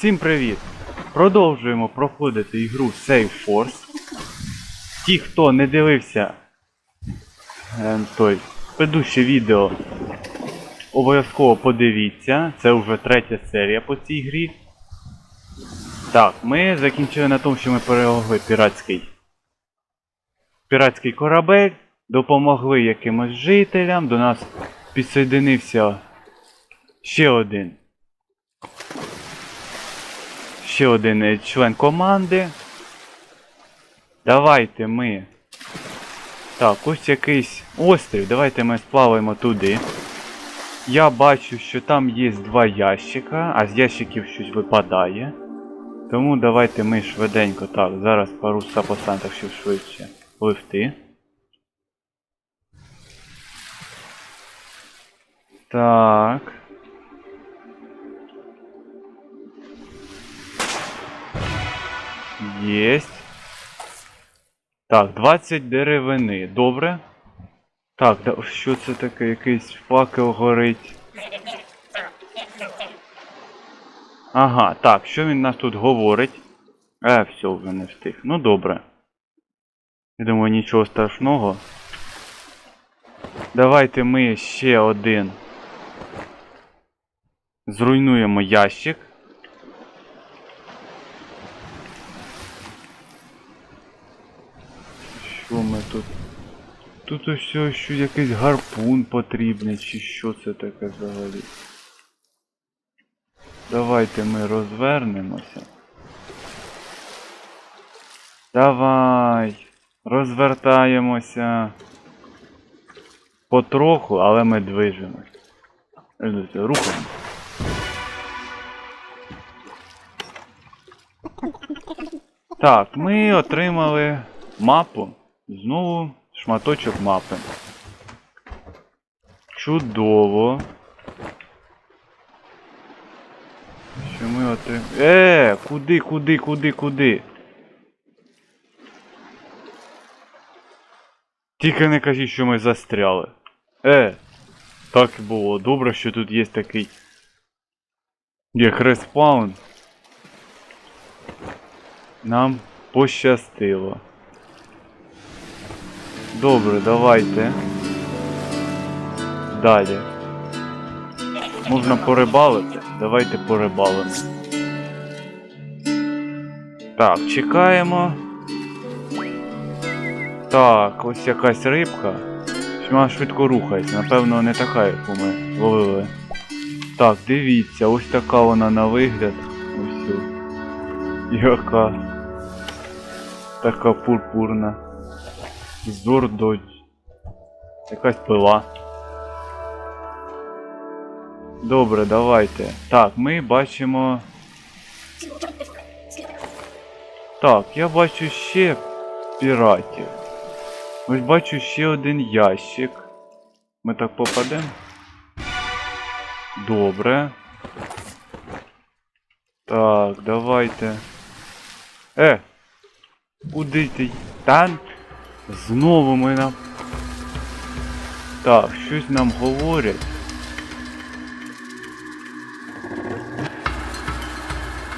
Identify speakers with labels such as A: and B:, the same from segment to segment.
A: Всім привіт! Продовжуємо проходити ігру Save Force. Ті, хто не дивився е, той предыдущее відео, обов'язково подивіться. Це вже третя серія по цій грі. Так, ми закінчили на тому, що ми перемогли піратський. Піратський корабель, допомогли якимось жителям, до нас підсоєдинився ще один ще один е, член команди. Давайте ми. Так, ось якийсь острів. Давайте ми сплаваємо туди. Я бачу, що там є два ящика, а з ящиків щось випадає. Тому давайте ми швиденько так, зараз пару сапосантах щоб швидше пливти. Так. Єсть. Так, 20 деревини. Добре. Так, да, що це таке? Якийсь факел горить. Ага, так, що він нас тут говорить? Е, все, вже не встиг. Ну добре. Я думаю, нічого страшного. Давайте ми ще один. Зруйнуємо ящик. Що ми тут? Тут ось що якийсь гарпун потрібний, чи що це таке взагалі? Давайте ми розвернемося. Давай! Розвертаємося. Потроху, але ми движемось. Рухаємо. Так, ми отримали мапу. Знову шматочок мапи. Чудово. Що ми отримали? Е, куди, куди, куди, куди? Тільки не кажіть, що ми застряли. Е, так і було. Добре, що тут є такий. Як респаун. Нам пощастило. Добре, давайте. Далі. Можна порибалити? Давайте порибалимо. Так, чекаємо. Так, ось якась рибка. Вона швидко рухається, напевно, не така, яку ми ловили. Так, дивіться, ось така вона на вигляд. Ось. Яка. Така пурпурна. Зордодь. Якась пила. Добре, давайте. Так, ми бачимо. Так, я бачу ще піратів. Ось бачу ще один ящик. Ми так попадемо? Добре. Так, давайте. Е! Куди ти? Та знову ми нам. Так, щось нам говорять.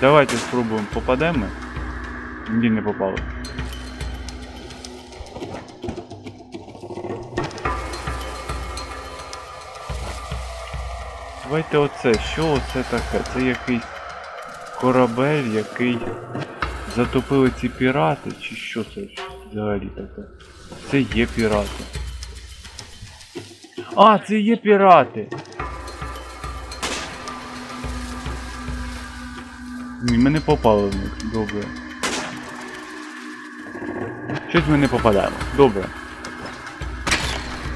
A: Давайте спробуємо попадемо. Ні, не попало. Давайте оце. Що оце таке? Це якийсь корабель, який затопили ці пірати, чи що це взагалі таке? Це є пірати. А, це є пірати! Ні, ми не попали в них. Добре. Щось ми не попадаємо. Добре.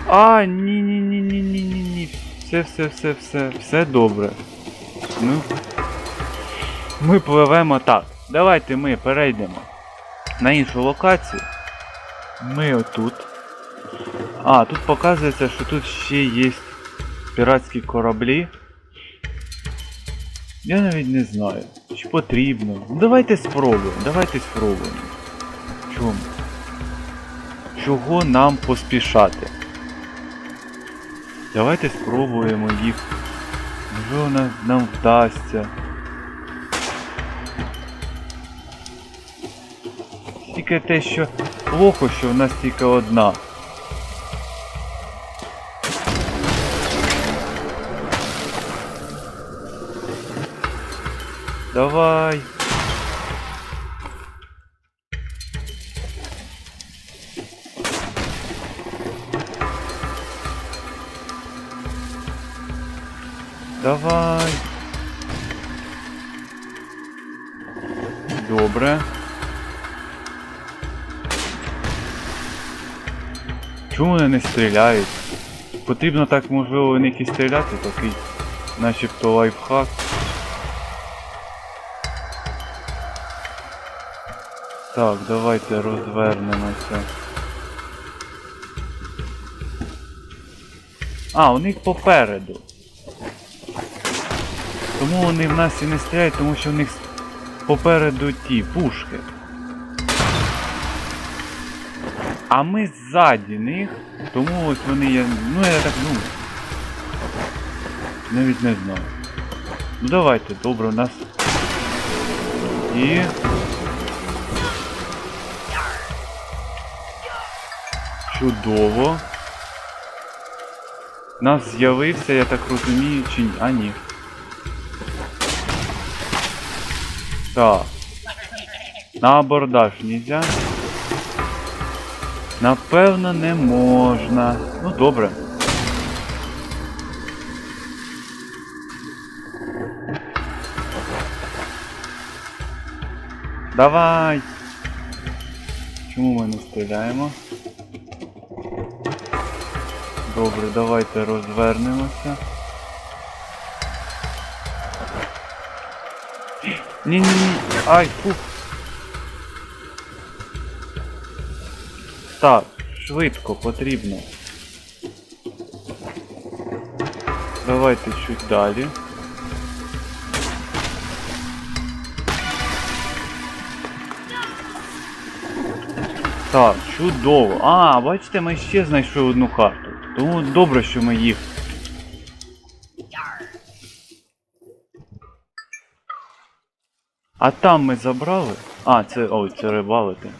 A: А, ні, ні, ні, ні, ні, ні, ні. Все, все, все, все, все добре. Ну. Ми пливемо так. Давайте ми перейдемо на іншу локацію. Ми отут. А, тут показується, що тут ще є піратські кораблі. Я навіть не знаю. Чи потрібно. Ну давайте спробуємо. Давайте спробуємо. Чому? Чого нам поспішати? Давайте спробуємо їх. Можливо нам, нам вдасться. Тільки те, що плохо, що в нас тільки одна. Давай. Давай. Чому вони не стріляють? Потрібно так, можливо, в них і стріляти, такий начебто лайфхак. Так, давайте розвернемося. А, у них попереду. Тому вони в нас і не стріляють, тому що в них попереду ті пушки. А ми ззаді них, тому ось вони є. Ну я так ну. Навіть не знаю. Ну давайте, добре, у нас. І. Чудово. У нас з'явився, я так розумію, чи ні. А ні. Так. На абордаж нельзя. Напевно, не можна. Ну добре. Давай! Чому ми не стріляємо? Добре, давайте розвернемося. Ні-ні-ні. Ай, фух. Так, швидко потрібно. Давайте чуть далі. Так, чудово. А, бачите, ми ще знайшли одну карту. Тому добре, що ми їх. А там ми забрали. А, це. Ой, це рибалити.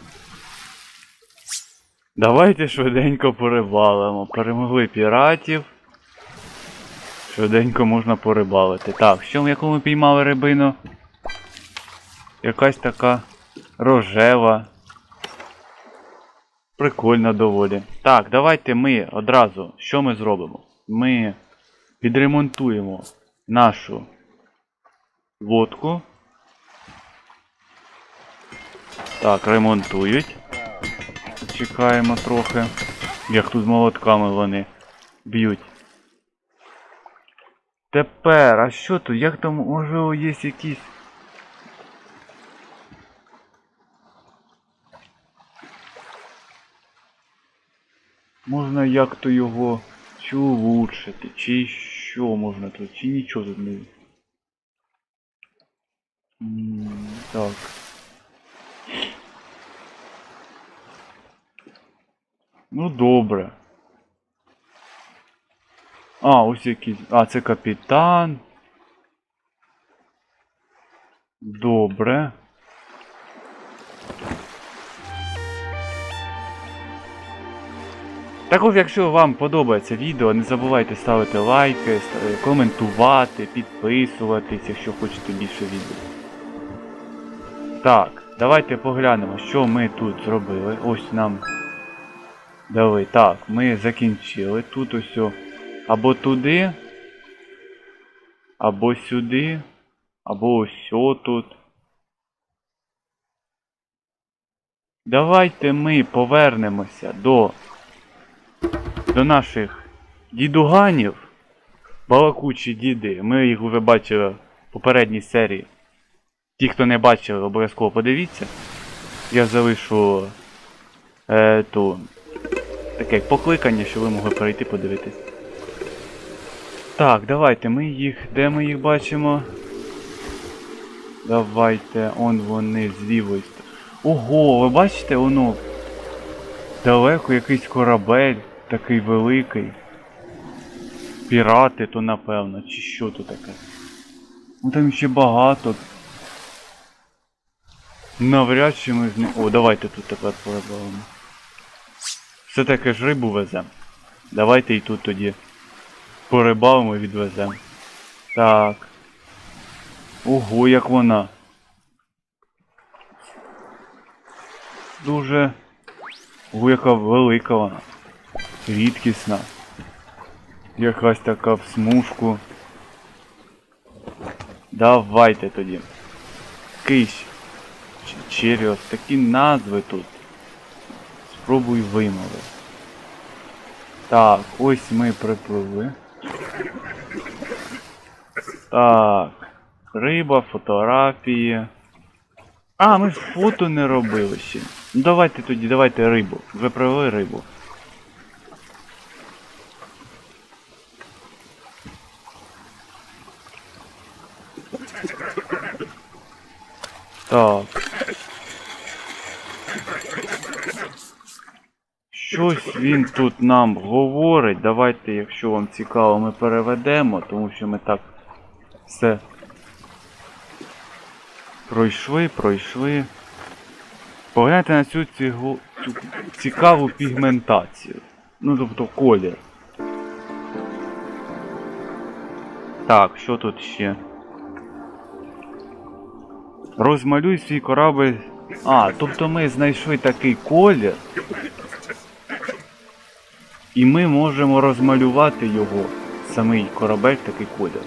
A: Давайте швиденько порибалимо. Перемогли піратів. Швиденько можна порибалити. Так, що в яку ми піймали рибину? Якась така рожева. Прикольно доволі. Так, давайте ми одразу. Що ми зробимо? Ми відремонтуємо нашу лодку. Так, ремонтують. Чекаємо трохи. Як тут молотками вони б'ють. Тепер, а що тут? Як там можливо є якісь. Можна як-то його чи улучшити, чи що можна тут, чи нічого тут не. Так. Ну добре. А, ось якийсь. А, це капітан. Добре. Також, якщо вам подобається відео, не забувайте ставити лайки, коментувати, підписуватись, якщо хочете більше відео. Так, давайте поглянемо, що ми тут зробили. Ось нам дали. Так, ми закінчили. Тут ось або туди, або сюди, або ось тут. Давайте ми повернемося до до наших дідуганів, балакучі діди. Ми їх вже бачили в попередній серії. Ті, хто не бачив, обов'язково подивіться. Я залишу е, ту, таке покликання, що ви могли перейти подивитись. Так, давайте ми їх. Де ми їх бачимо? Давайте, он вони з. Ого, ви бачите, воно далеко якийсь корабель, такий великий. Пірати то напевно, чи що то таке. Ну там ще багато. Навряд чи ми з ним. О, давайте тут тепер порибалимо. Все таки ж рибу веземо. Давайте і тут тоді порибалимо і відвеземо. Так. Ого, як вона. Дуже. Ого, яка велика вона. Рідкісна. Якась така в смужку. Давайте тоді. Кищ. Ч- Черіос, такі назви тут. Спробуй вимови. Так, ось ми припливли. Так. Риба, фотографії. А, ми фото не робили ще. Ну давайте тоді, давайте рибу. Вже привели рибу. Так. Щось він тут нам говорить. Давайте, якщо вам цікаво, ми переведемо, тому що ми так все пройшли, пройшли. Погляньте на цю, цю цікаву пігментацію. Ну, тобто колір. Так, що тут ще? Розмалюй свій корабль. А, тобто ми знайшли такий колір. І ми можемо розмалювати його, самий корабель такий колір.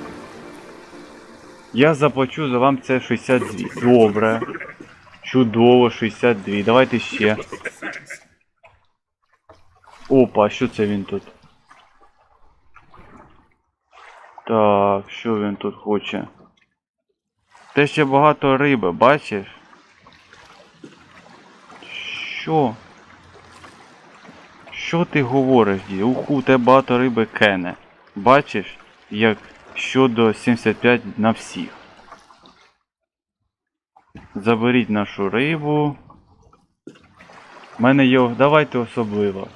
A: Я заплачу за вам це 62. Добре. Чудово, 62. Давайте ще. Опа, що це він тут? Так, що він тут хоче? Те ще багато риби, бачиш? Що? Що ти говориш, дід? Уху, у тебе багато риби кене. Бачиш, як щодо 75 на всіх. Заберіть нашу рибу. У мене є. Давайте особливо.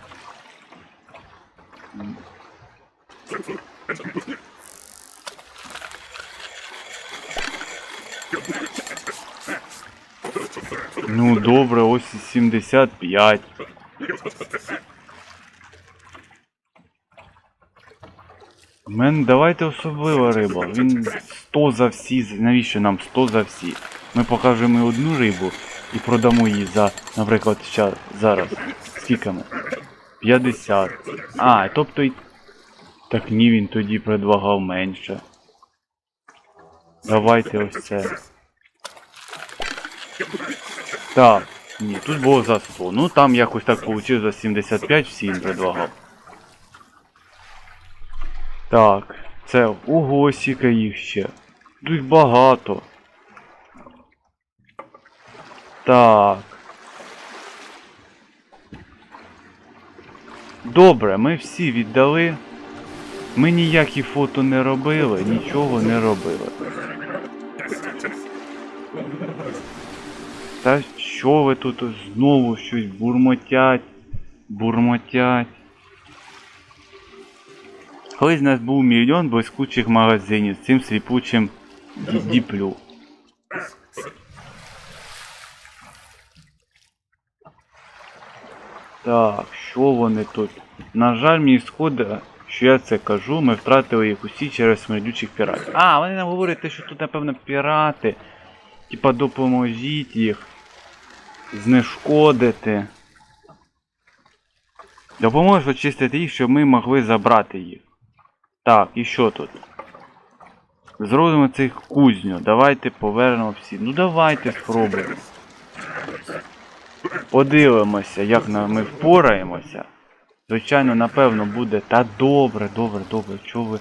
A: Ну добре, ось і 75. У мене давайте особлива риба. Він 100 за всі. Навіщо нам 100 за всі? Ми покажемо одну рибу і продамо її за, наприклад, ща, зараз. Скільки ми? 50. А, тобто й. Так ні, він тоді предлагав менше. Давайте ось це. Так, ні, тут було за 100. Ну там якось так вийшло за 75 всі він предлагав. Так, це ого, сіка їх ще. Тут багато. Так. Добре, ми всі віддали. Ми ніякі фото не робили, нічого не робили. Та що ви тут знову щось бурмотять, бурмотять. Колись нас був мільйон блискучих магазинів з цим сліпучим діплю. Так, що вони тут? На жаль, мені сходить, що я це кажу, ми втратили їх усі через смердючих піратів. А, вони нам говорять, те, що тут, напевно, пірати. Типа допоможіть їх. Знешкодити. Допоможеш очистити їх, щоб ми могли забрати їх. Так, і що тут? Зробимо цих кузню. Давайте повернемо всі. Ну давайте спробуємо. Подивимося, як ми впораємося. Звичайно, напевно, буде. Та добре, добре, добре, чого ви.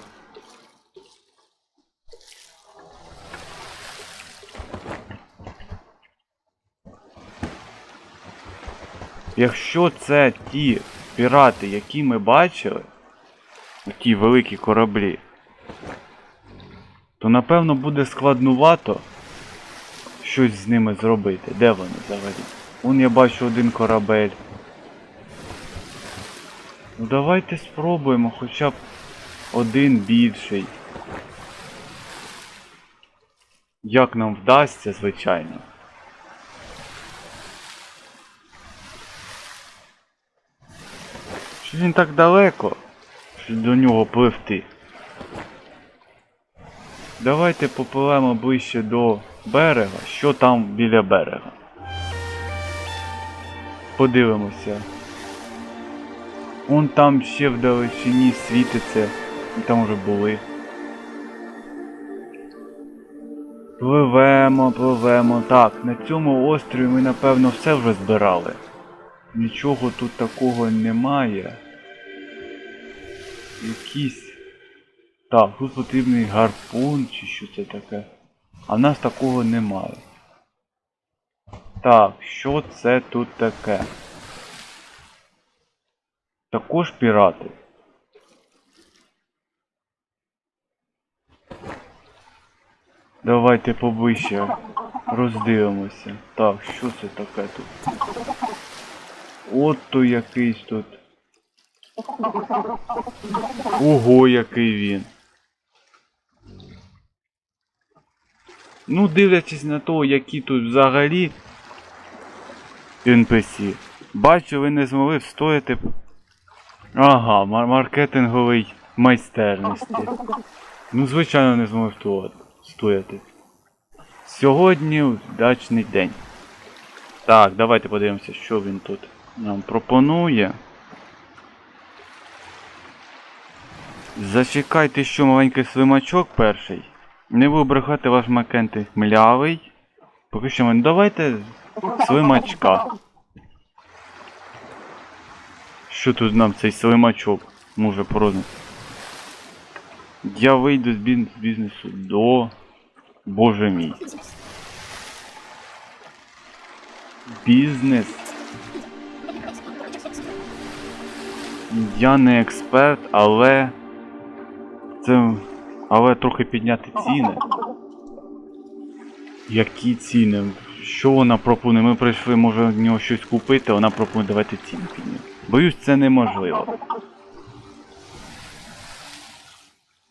A: Якщо це ті пірати, які ми бачили, ті великі кораблі, то напевно буде складнувато щось з ними зробити. Де вони взагалі? Вон я бачу один корабель. Ну давайте спробуємо хоча б один більший. Як нам вдасться, звичайно. Що він так далеко? До нього пливти. Давайте попливемо ближче до берега. Що там біля берега? Подивимося. Он там ще в далечині світиться. Там уже були. Пливемо, пливемо. Так, на цьому острові ми напевно все вже збирали. Нічого тут такого немає. Якийсь. Так, тут потрібний гарпун чи що це таке. А в нас такого немає. Так, що це тут таке? Також пірати. Давайте поближче роздивимося. Так, що це таке тут? От то якийсь тут. Ого, який він. Ну, дивлячись на те, які тут взагалі NPC. Бачу, ви не змогли встояти. Ага, мар- маркетинговий майстерності. Ну, звичайно, не змогли встояти. Сьогодні удачний день. Так, давайте подивимося, що він тут нам пропонує. Зачекайте, що маленький слимачок перший. Не буду брехати ваш макенти млявий. Поки що ми давайте слимачка. Що тут нам цей слимачок може продати? Я вийду з бізнесу до. Боже мій. Бізнес. Я не експерт, але. Це. Але трохи підняти ціни. Які ціни? Що вона пропонує? Ми прийшли, може в нього щось купити, вона пропонує давайте ціни підняти. Боюсь, це неможливо.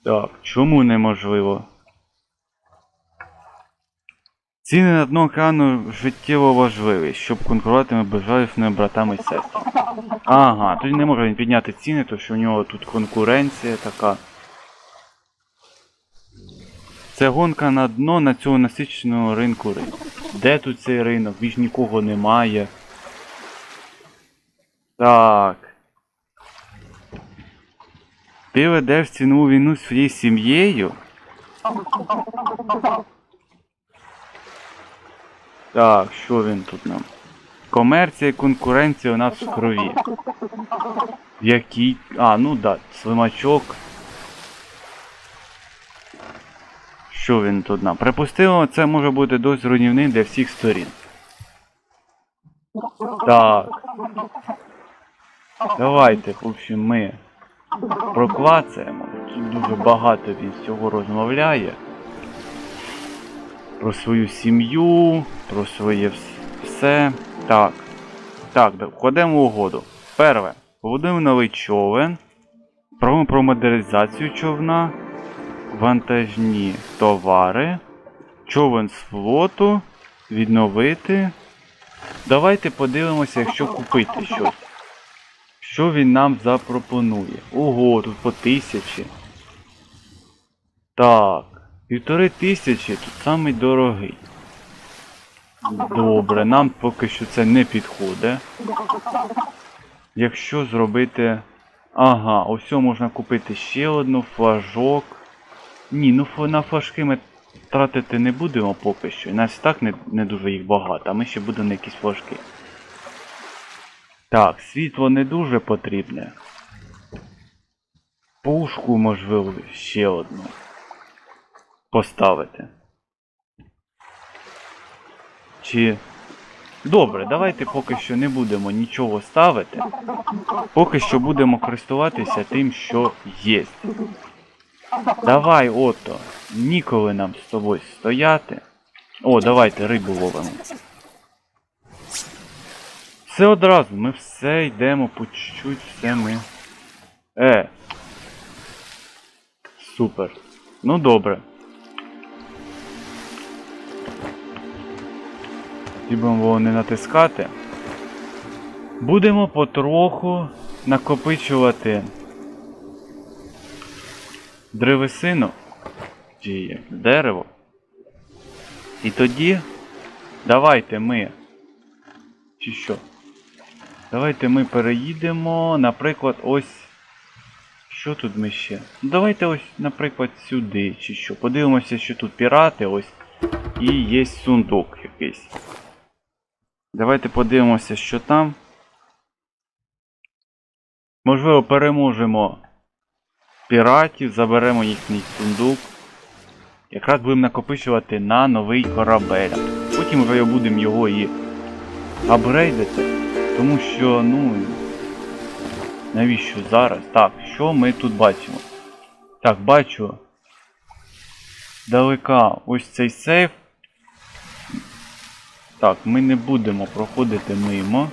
A: Так, чому неможливо? Ціни на дно екрану життєво важливі, щоб конкурувати між безжалісними братами і сестрами. Ага, тоді не може він підняти ціни, тому що у нього тут конкуренція така. Це гонка на дно на цього насиченого ринку ринку. Де тут цей ринок? Більш нікого немає. Так. Ти ведеш цінову війну своєю сім'єю? Так, що він тут нам? Комерція і конкуренція у нас в крові. Який. А, ну да, слимачок. Що він тут нам? Припустимо, це може бути досить руйнівним для всіх сторін. Так. Давайте, в общем, ми проклацаємо. Дуже багато він всього розмовляє. Про свою сім'ю, про своє все. Так. Так, вкладемо угоду. Перше. Побудуємо новий човен. Пробуємо про модернізацію човна. Вантажні товари. Човен з флоту. Відновити. Давайте подивимося, якщо купити щось. Що він нам запропонує? Ого, тут по тисячі. Так. Півтори тисячі тут самий дорогий. Добре, нам поки що це не підходить. Якщо зробити. Ага, ось можна купити ще одну флажок. Ні, ну на флажки ми тратити не будемо поки що. У нас так не, не дуже їх багато, а ми ще будемо на якісь флажки. Так, світло не дуже потрібне. Пушку, можливо, ще одну. Поставити. Чи. Добре, давайте поки що не будемо нічого ставити. Поки що будемо користуватися тим, що є. Давай, ото. Ніколи нам з тобою стояти. О, давайте рибу ловимо. Все одразу, ми все йдемо по чуть-чуть, все ми. Е. Супер. Ну добре. Будемо було не натискати. Будемо потроху накопичувати древесину чи як, дерево. І тоді давайте ми. Чи що? Давайте ми переїдемо, наприклад, ось. Що тут ми ще? Давайте ось, наприклад, сюди, чи що. Подивимося, що тут пірати, ось. І є сундук якийсь. Давайте подивимося, що там. Можливо, переможемо піратів, заберемо їхній сундук. Якраз будемо накопичувати на новий корабель. Потім вже будемо його і апгрейдити. Тому що, ну. Навіщо зараз? Так, що ми тут бачимо? Так, бачу. Далека ось цей сейф. Так, ми не будемо проходити мимо.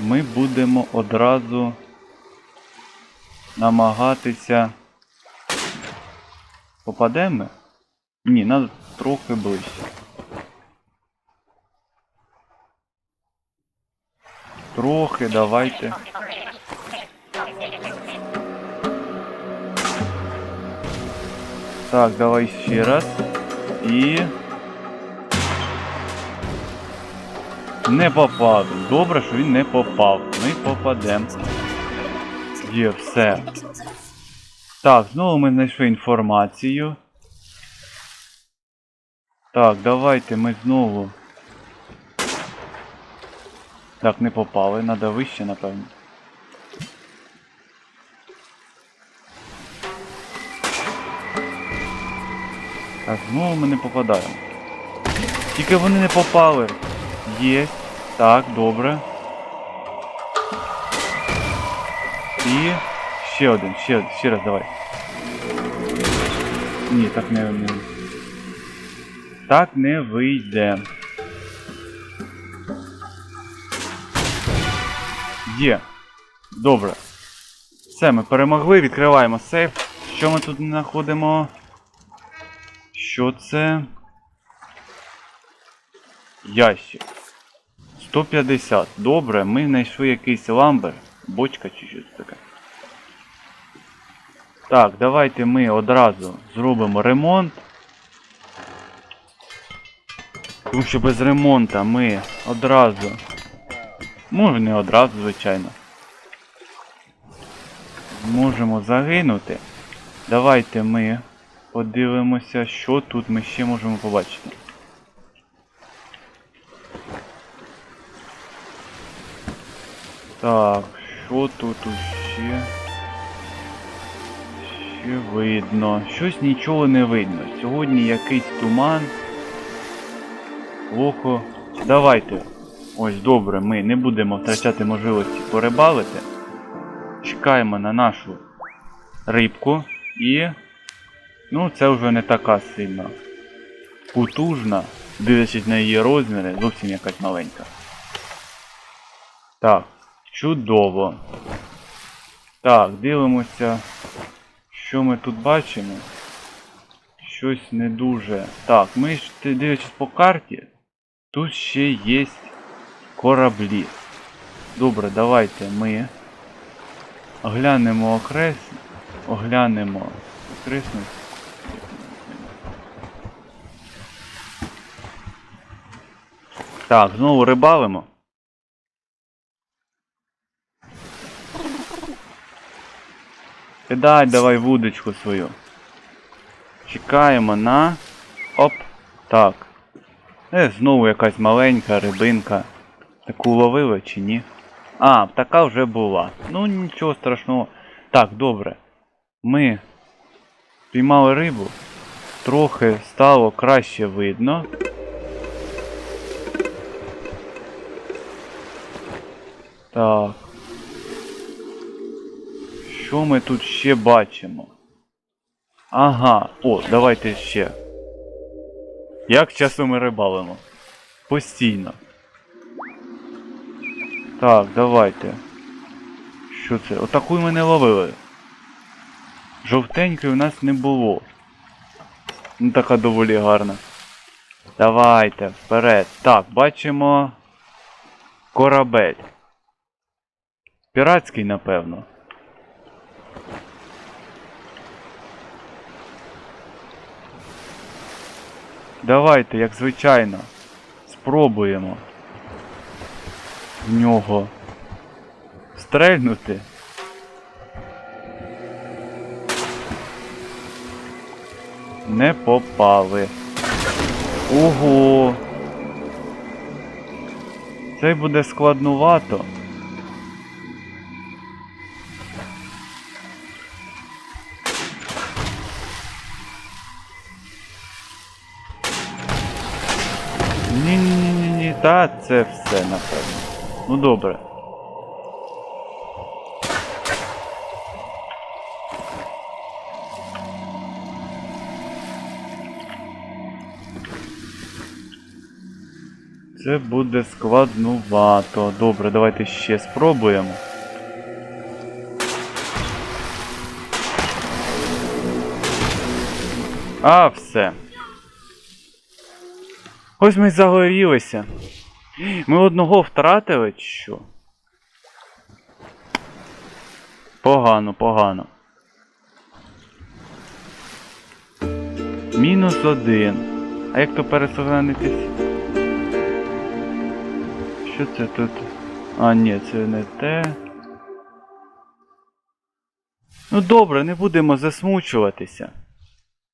A: Ми будемо одразу намагатися. Попадемо? Ні, нас трохи ближче. Трохи давайте. Так, давай ще раз. І. Не попав. Добре, що він не попав. Ми попадемо. Є, все. Так, знову ми знайшли інформацію. Так, давайте ми знову. Так, не попали, надо вище, напевно. Так, знову ми не попадаємо. Тільки вони не попали. Є. Так, добре. І ще один, ще, ще раз давай. Ні, так не, не. Так не вийде. Є. Добре. Все, ми перемогли, відкриваємо сейф. Що ми тут знаходимо? Що це? Ящик. 150. Добре, ми знайшли якийсь ламбер. Бочка чи щось таке. Так, давайте ми одразу зробимо ремонт. Тому що без ремонту ми одразу. Може не одразу, звичайно. Можемо загинути. Давайте ми подивимося, що тут ми ще можемо побачити. Так, що тут ще? Ще видно. Щось нічого не видно. Сьогодні якийсь туман. Плохо. Давайте. Ось добре, ми не будемо втрачати можливості порибалити. Чекаємо на нашу рибку і. Ну, це вже не така сильно потужна, дивлячись на її розміри, зовсім якась маленька. Так, чудово. Так, дивимося, що ми тут бачимо. Щось не дуже. Так, ми ж по карті, тут ще є кораблі. Добре, давайте ми оглянемо окрес, оглянемо окресність. Так, знову рибалимо. Кидай давай вудочку свою. Чекаємо на... Оп. Так. Е, знову якась маленька рибинка. Таку ловили чи ні? А, така вже була. Ну нічого страшного. Так, добре. Ми піймали рибу. Трохи стало краще видно. Так. Що ми тут ще бачимо? Ага, о, давайте ще. Як часто ми рибалимо? Постійно. Так, давайте. Що це? Отаку ми не ловили. Жовтенької у нас не було. Ну така доволі гарна. Давайте, вперед. Так, бачимо корабель. Піратський, напевно. Давайте, як звичайно, спробуємо в нього стрельнути. Не попали. Ого. Це буде складнувато. Та це все, напевно. Ну добре. Це буде складнувато. Добре, давайте ще спробуємо. А, все. Ось ми загорілися. Ми одного втратили, чи що? Погано, погано. Мінус один. А як то пересуванитись? Що це тут? А, ні, це не те. Ну добре, не будемо засмучуватися.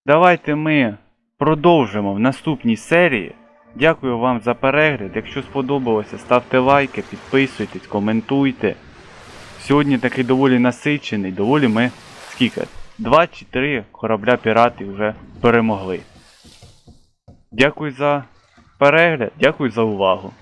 A: Давайте ми продовжимо в наступній серії. Дякую вам за перегляд. Якщо сподобалося, ставте лайки, підписуйтесь, коментуйте. Сьогодні такий доволі насичений, доволі ми скільки? Два чи три корабля піратів вже перемогли. Дякую за перегляд, дякую за увагу.